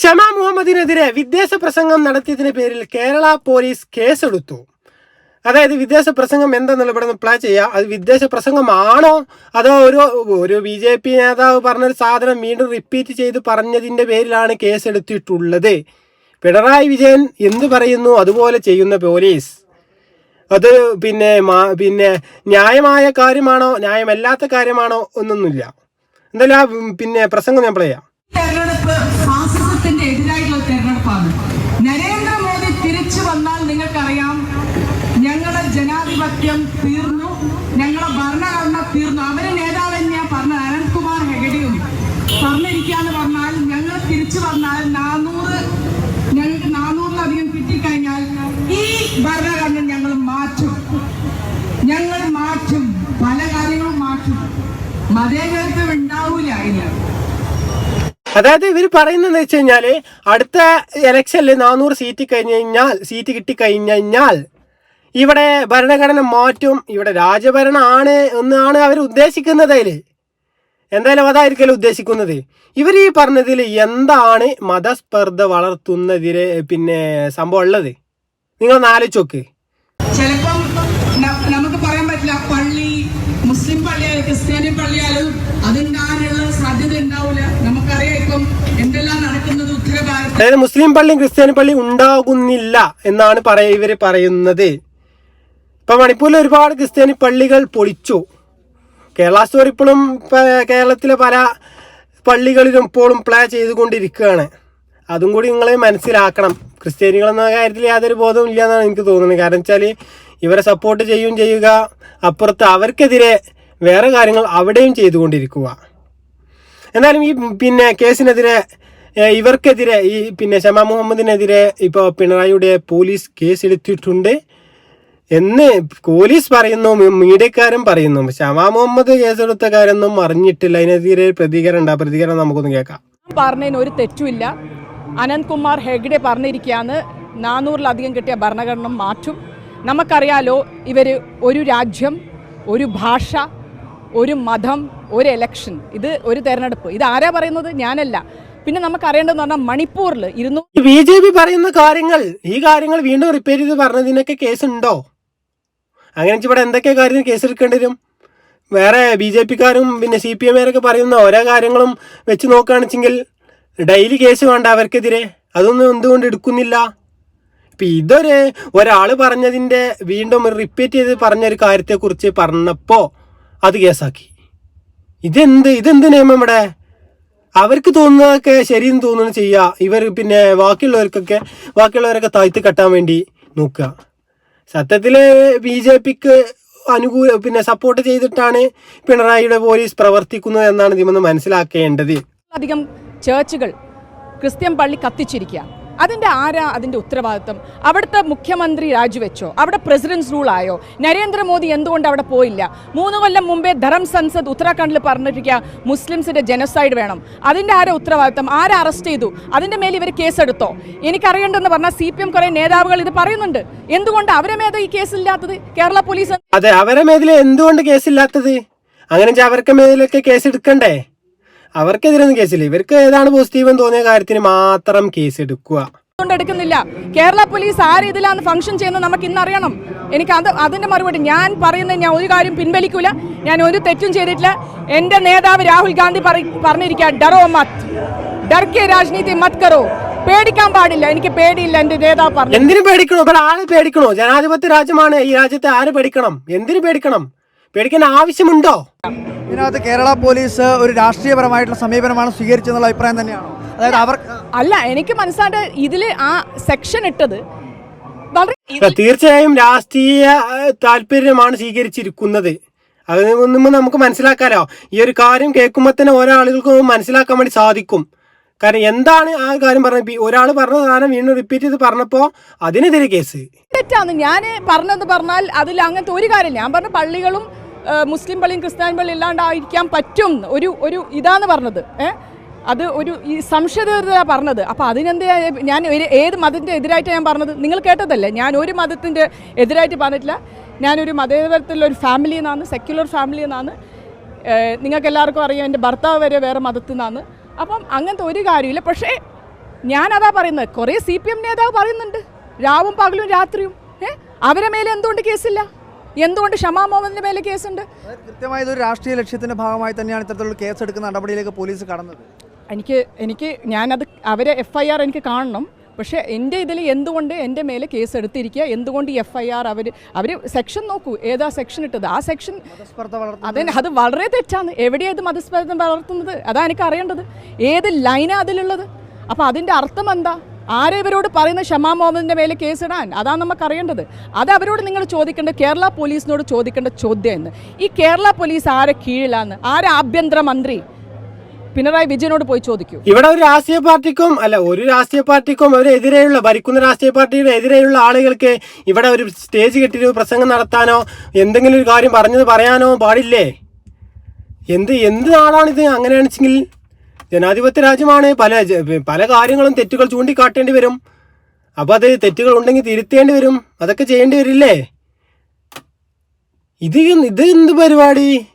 ഷമ മുഹമ്മദിനെതിരെ വിദേശ പ്രസംഗം നടത്തിയതിന്റെ പേരിൽ കേരള പോലീസ് കേസെടുത്തു. അതായത് വിദേശ പ്രസംഗം എന്താണെന്നുള്ള ഇവിടെ നിന്ന് പ്ലേ ചെയ്യാം. അത് വിദേശ പ്രസംഗമാണോ? അതോ ഒരു ഒരു ബി ജെ പി നേതാവ് പറഞ്ഞൊരു സാധനം വീണ്ടും റിപ്പീറ്റ് ചെയ്ത് പറഞ്ഞതിന്റെ പേരിലാണ് കേസെടുത്തിട്ടുള്ളത്? പിണറായി വിജയൻ എന്ത് പറയുന്നു? അതുപോലെ ചെയ്യുന്ന പോലീസ്. അത് പിന്നെ പിന്നെ ന്യായമായ കാര്യമാണോ? ന്യായമല്ലാത്ത കാര്യമാണോ? എന്നൊന്നുമില്ല എന്തായാലും പിന്നെ പ്രസംഗം ഞാൻ ചെയ്യാം തെരഞ്ഞെടുപ്പ് ഫാസിസത്തിന്റെ എതിരായിട്ടുള്ള തെരഞ്ഞെടുപ്പാണ് നരേന്ദ്രമോദി തിരിച്ചു വന്നാൽ നിങ്ങൾക്കറിയാം ഞങ്ങളുടെ ജനാധിപത്യം തീർന്നു. ഞങ്ങളെ ഭരണഘടന തീർന്നു. അവരെ നേതാവ് ഞാൻ പറഞ്ഞത്. അനന്ത്കുമാർ ഹെഗഡിയും പറഞ്ഞിരിക്കാന്ന് പറഞ്ഞാൽ ഞങ്ങൾ തിരിച്ചു വന്നാൽ നാനൂറ് ഞങ്ങൾക്ക് നാനൂറിലധികം കിട്ടിക്കഴിഞ്ഞാൽ ഈ ഭരണഘടന ഞങ്ങൾ മാറ്റും. ഞങ്ങൾ മാറ്റും. പല കാര്യങ്ങളും മാറ്റും. മതേതരത്വം ഉണ്ടാവൂല ഇല്ല. അതായത് ഇവർ പറയുന്നതെന്ന് വെച്ച് കഴിഞ്ഞാൽ അടുത്ത ഇലക്ഷനിൽ നാനൂറ് സീറ്റ് കഴിഞ്ഞ് കഴിഞ്ഞാൽ സീറ്റ് കിട്ടിക്കഴിഞ്ഞ് കഴിഞ്ഞാൽ ഇവിടെ ഭരണഘടന മാറ്റും ഇവിടെ രാജഭരണമാണ് എന്നാണ് അവർ ഉദ്ദേശിക്കുന്നത് അതിൽ എന്തായാലും അതായിരിക്കല്ലോ ഉദ്ദേശിക്കുന്നത്. ഇവർ ഈ പറഞ്ഞതിൽ എന്താണ് മതസ്പർദ്ധ വളർത്തുന്നതിന് പിന്നെ സംഭവം ഉള്ളത്? നിങ്ങൾ ആലോചിച്ചോക്ക് ചിലപ്പം നമുക്ക് പറയാൻ പറ്റില്ല പള്ളി മുസ്ലിം പള്ളിയായാലും ക്രിസ്ത്യാനി പള്ളിയായാലും അതുണ്ടാകാനുള്ള സാധ്യത ഉണ്ടാവില്ല നമുക്കറിയാം ഇപ്പം എന്തെല്ലാം നടക്കുന്നത് ഉത്തരഭാരത അതായത് മുസ്ലിം പള്ളിയും ക്രിസ്ത്യാനി പള്ളിയും ഉണ്ടാകുന്നില്ല എന്നാണ് പറയ ഇവർ പറയുന്നത്. ഇപ്പൊ മണിപ്പൂരിൽ ഒരുപാട് ക്രിസ്ത്യാനി പള്ളികൾ പൊളിച്ചു. കേരള സ്റ്റോറി ഇപ്പോഴും കേരളത്തിലെ പല പള്ളികളിലും ഇപ്പോഴും പ്ലേ ചെയ്തുകൊണ്ടിരിക്കുകയാണ്. അതും കൂടി നിങ്ങൾ മനസ്സിലാക്കണം. ക്രിസ്ത്യാനികൾ എന്ന കാര്യത്തിൽ യാതൊരു ബോധവും ഇല്ല എന്നാണ് എനിക്ക് തോന്നുന്നത്. കാരണം വെച്ചാൽ ഇവരെ സപ്പോർട്ട് ചെയ്യും ചെയ്യുക അപ്പുറത്ത് അവർക്കെതിരെ വേറെ കാര്യങ്ങൾ അവിടെയും ചെയ്തുകൊണ്ടിരിക്കുക. എന്നാലും ഈ പിന്നെ കേസിനെതിരെ ഇവർക്കെതിരെ ഈ പിന്നെ ഷമ മുഹമ്മദിനെതിരെ ഇപ്പോൾ പിണറായിയുടെ പോലീസ് കേസെടുത്തിട്ടുണ്ട്. എന്ന് പോലീസ് പറയുന്നു മീഡിയക്കാരും പറയുന്നു. ഷവാ മുഹമ്മദ് കേസെടുത്ത കാര്യമൊന്നും അറിഞ്ഞിട്ടില്ല അതിനെതിരെ പ്രതികരണം ഉണ്ട്. ആ പ്രതികരണം നമുക്കൊന്ന് കേൾക്കാം. പറഞ്ഞതിന് ഒരു തെറ്റുമില്ല. അനന്ത്കുമാർ ഹെഗ്ഡെ പറഞ്ഞിരിക്കുകയാണ്. നാനൂറിലധികം കിട്ടിയ ഭരണഘടന മാറ്റും. നമുക്കറിയാലോ ഇവർ ഒരു രാജ്യം ഒരു ഭാഷ ഒരു മതം ഒരു എലക്ഷൻ ഇത് ഒരു തെരഞ്ഞെടുപ്പ്. ഇത് ആരാ പറയുന്നത്? ഞാനല്ല. പിന്നെ നമുക്ക് അറിയേണ്ടതെന്ന് പറഞ്ഞാൽ മണിപ്പൂരിൽ ഇരുന്നു ബി ജെ പി പറയുന്ന കാര്യങ്ങൾ ഈ കാര്യങ്ങൾ വീണ്ടും റിപ്പയർ ചെയ്ത് പറഞ്ഞതിനൊക്കെ കേസുണ്ടോ അങ്ങനെ ഇവിടെ എന്തൊക്കെ കാര്യം കേസെടുക്കേണ്ടി വരും? വേറെ ബി ജെ പിക്കാരും പിന്നെ സി പി എമ്മുകാരൊക്കെ പറയുന്ന ഓരോ കാര്യങ്ങളും വെച്ച് നോക്കുകയാണെച്ചെങ്കിൽ ഡെയിലി കേസ് വേണ്ട അവർക്കെതിരെ. അതൊന്നും എന്തുകൊണ്ട് എടുക്കുന്നില്ല? ഇപ്പം ഇതൊരു ഒരാൾ പറഞ്ഞതിന്റെ വീണ്ടും റിപ്പീറ്റ് ചെയ്ത് പറഞ്ഞൊരു കാര്യത്തെക്കുറിച്ച് പറഞ്ഞപ്പോൾ അത് കേസാക്കി. ഇതെന്ത്? ഇതെന്ത് നിയമം ഇവിടെ? അവർക്ക് തോന്നുന്നതൊക്കെ ശരിയെന്ന് തോന്നുന്നത് ചെയ്യുക. ഇവർ പിന്നെ ബാക്കിയുള്ളവർക്കൊക്കെ ബാക്കിയുള്ളവരൊക്കെ താഴ്ത്തി കെട്ടാൻ വേണ്ടി നോക്കുക. സത്യത്തിൽ ബി ജെ പിക്ക് അനുകൂല പിന്നെ സപ്പോർട്ട് ചെയ്തിട്ടാണ് പിണറായിയുടെ പോലീസ് പ്രവർത്തിക്കുന്നത് എന്നാണ് ഇതിമൊന്ന് മനസ്സിലാക്കേണ്ടത്. അധികം ചേർച്ചുകൾ ക്രിസ്ത്യൻ പള്ളി കത്തിച്ചിരിക്കുക അതിന്റെ ആരാ അതിന്റെ ഉത്തരവാദിത്വം? അവിടുത്തെ മുഖ്യമന്ത്രി രാജിവെച്ചോ? അവിടെ പ്രസിഡൻസ് റൂൾ ആയോ നരേന്ദ്രമോദി എന്തുകൊണ്ട് അവിടെ പോയില്ല? മൂന്ന് കൊല്ലം മുമ്പേ ധരം സൻസദ് ഉത്തരാഖണ്ഡിൽ പറഞ്ഞിരിക്കുക മുസ്ലിംസിന്റെ ജനസൈഡ് വേണം. അതിന്റെ ആരാ ഉത്തരവാദിത്വം? ആരാ അറസ്റ്റ് ചെയ്തു? അതിന്റെ മേൽ ഇവർ കേസെടുത്തോ? എനിക്കറിയണ്ടെന്ന് പറഞ്ഞാൽ സി പി എം കുറേ നേതാവുകൾ ഇത് പറയുന്നുണ്ട്. എന്തുകൊണ്ട് അവരെ മേധ ഈ കേസില്ലാത്തത്? കേരള പോലീസ് അതെ അവരെ മേതിൽ എന്തുകൊണ്ട് കേസില്ലാത്തത്? അങ്ങനെ അവർക്ക് മേതിലൊക്കെ കേസ് എടുക്കണ്ടേ അവർക്കെതിരൊന്നും കേസില്ല ഇവർക്ക് ഏതാണ് പോസിറ്റീവ് എന്ന് തോന്നിയ കാര്യത്തിന് മാത്രം കേസ് എടുക്കുക. കൊണ്ടെടുക്കുന്നില്ല കേരള പോലീസ് ആ രീതിയിലാണ് ഫംഗ്ഷൻ ചെയ്യുന്നത് നമുക്ക് ഇന്ന് അറിയണം എനിക്ക് അത് അതിന്റെ മറുപടി ഞാൻ പറയുന്നത് ഞാൻ ഒരു കാര്യം പിൻവലിക്കൂല. ഞാൻ ഒരു തെറ്റും ചെയ്തിട്ടില്ല. എന്റെ നേതാവ് രാഹുൽ ഗാന്ധി പറ- പറഞ്ഞിരിക്കുക ഡറോ മത്. ഡർക്കെ രാജ്നീതി മത് കറോ പേടിക്കാൻ പാടില്ല. എനിക്ക് പേടിയില്ല എന്റെ നേതാവ് പറഞ്ഞു. എന്തിനു പേടിക്കണോ? ഇവിടെ ആളെ പേടിക്കണോ? ജനാധിപത്യ രാജ്യമാണ്. ഈ രാജ്യത്തെ ആര് പേടിക്കണം? എന്തിനു പേടിക്കണം? പേടിക്കേണ്ട ആവശ്യമുണ്ടോ? ഇതിനകത്ത് കേരള പോലീസ് ഒരു രാഷ്ട്രീയപരമായിട്ടുള്ള സമീപനമാണ് സ്വീകരിച്ചെന്നുള്ള അഭിപ്രായം തന്നെയാണോ? അതായത് അവർ അല്ല എനിക്ക് മനസ്സിലായിട്ട് ഇതിൽ ആ സെക്ഷൻ ഇട്ടത് തീർച്ചയായും രാഷ്ട്രീയ താല്പര്യമാണ് സ്വീകരിച്ചിരിക്കുന്നത്. അത് ഒന്നും നമുക്ക് മനസ്സിലാക്കാലോ. ഈ ഒരു കാര്യം കേൾക്കുമ്പോൾ തന്നെ ഓരോ ആളുകൾക്കും മനസ്സിലാക്കാൻ വേണ്ടി സാധിക്കും. കാരണം എന്താണ് ആ കാര്യം പറഞ്ഞത്? ഒരാൾ പറഞ്ഞ സാധനം വീണ്ടും റിപ്പീറ്റ് ചെയ്ത് പറഞ്ഞപ്പോൾ അതിനെതിരെ കേസ്. തെറ്റാന്ന് ഞാൻ പറഞ്ഞത് പറഞ്ഞാൽ അതിൽ അങ്ങനത്തെ ഒരു കാര്യം ഞാൻ പറഞ്ഞ പള്ളികളും മുസ്ലിം പള്ളിയും ക്രിസ്ത്യാനി പള്ളിയും ഇല്ലാണ്ടായിരിക്കാൻ പറ്റും. ഒരു ഒരു ഇതാന്ന് പറഞ്ഞത്. ഏഹ് അത് ഒരു ഈ സംശയത പറഞ്ഞത്. അപ്പോൾ അതിനെന്താ ഞാൻ ഏത് മതത്തിന്റെ എതിരായിട്ട് ഞാൻ പറഞ്ഞത്? നിങ്ങൾ കേട്ടതല്ലേ? ഞാൻ ഒരു മതത്തിന്റെ എതിരായിട്ട് പറഞ്ഞിട്ടില്ല. ഞാനൊരു മതേതരത്തിലുള്ള ഒരു ഫാമിലിയിൽ നിന്നാണ് സെക്യുലർ ഫാമിലിയിൽ നിന്നാണ് നിങ്ങൾക്ക് എല്ലാവർക്കും അറിയാം എന്റെ ഭർത്താവ് വരെ വേറെ മതത്തിൽ നിന്നാണ്. അപ്പം അങ്ങനത്തെ ഒരു കാര്യമില്ല പക്ഷേ ഞാനതാ പറയുന്നത്. കുറേ സി പി എം നേതാവ് പറയുന്നുണ്ട്. രാവും പകലും രാത്രിയും. ഏഹ് അവരെ മേലെ എന്തുകൊണ്ട് കേസില്ല? എന്തുകൊണ്ട് ഷമാ മുഹമ്മദിന്റെ മേലെ കേസുണ്ട്? കൃത്യമായ രാഷ്ട്രീയ ലക്ഷ്യത്തിന്റെ ഭാഗമായി തന്നെയാണ് ഇത്തരത്തിലുള്ള കേസ് എടുക്കുന്ന നടപടിയിലേക്ക് പോലീസ് കടന്നത്. എനിക്ക് എനിക്ക് ഞാനത് അവരെ എഫ് ഐ ആർ എനിക്ക് കാണണം. പക്ഷേ എന്റെ ഇതിൽ എന്തുകൊണ്ട് എന്റെ മേലെ കേസ് എടുത്തിരിക്കുക? എന്തുകൊണ്ട് ഈ എഫ് ഐ ആർ അവർ അവർ സെക്ഷൻ നോക്കൂ. ഏതാ സെക്ഷൻ ഇട്ടത്? ആ സെക്ഷൻ വളർത്തുന്നത്. അതെ അത് വളരെ തെറ്റാണ് എവിടെയാണ് ഇത് മതസ്പർദ്ധം വളർത്തുന്നത്? അതാ എനിക്ക് അറിയേണ്ടത് ഏത് ലൈനാണ് അതിലുള്ളത്? അപ്പോൾ അതിന്റെ അർത്ഥം എന്താ? ആരെ ഇവരോട് പറയുന്ന ഷമാ മുഹമ്മദിന്റെ മേലെ കേസിടാൻ? അതാണ് നമുക്ക് അറിയേണ്ടത്. അത് അവരോട് നിങ്ങൾ ചോദിക്കേണ്ട കേരള പോലീസിനോട് ചോദിക്കേണ്ട ചോദ്യം എന്ന് ഈ കേരള പോലീസ് ആരെ കീഴിലാന്ന്? ആരെ ആഭ്യന്തര മന്ത്രി? പിണറായി വിജയനോട് പോയി ചോദിക്കൂ. ഇവിടെ ഒരു രാഷ്ട്രീയ പാർട്ടിക്കും അല്ല ഒരു രാഷ്ട്രീയ പാർട്ടിക്കും അവരെതിരെയുള്ള ഭരിക്കുന്ന രാഷ്ട്രീയ പാർട്ടിയുടെ എതിരെയുള്ള ആളുകൾക്ക് ഇവിടെ ഒരു സ്റ്റേജ് കെട്ടിയിട്ട് പ്രസംഗം നടത്താനോ എന്തെങ്കിലും ഒരു കാര്യം പറഞ്ഞത് പറയാനോ പാടില്ലേ? എന്ത് എന്ത് നാടാണിത്? അങ്ങനെയാണെച്ചെങ്കിൽ ജനാധിപത്യ രാജ്യമാണ്. പല പല കാര്യങ്ങളും തെറ്റുകൾ ചൂണ്ടിക്കാട്ടേണ്ടി വരും. അപ്പോൾ അത് തെറ്റുകൾ ഉണ്ടെങ്കിൽ തിരുത്തേണ്ടി വരും. അതൊക്കെ ചെയ്യേണ്ടി വരില്ലേ? ഇത് ഇത് എന്ത് പരിപാടി?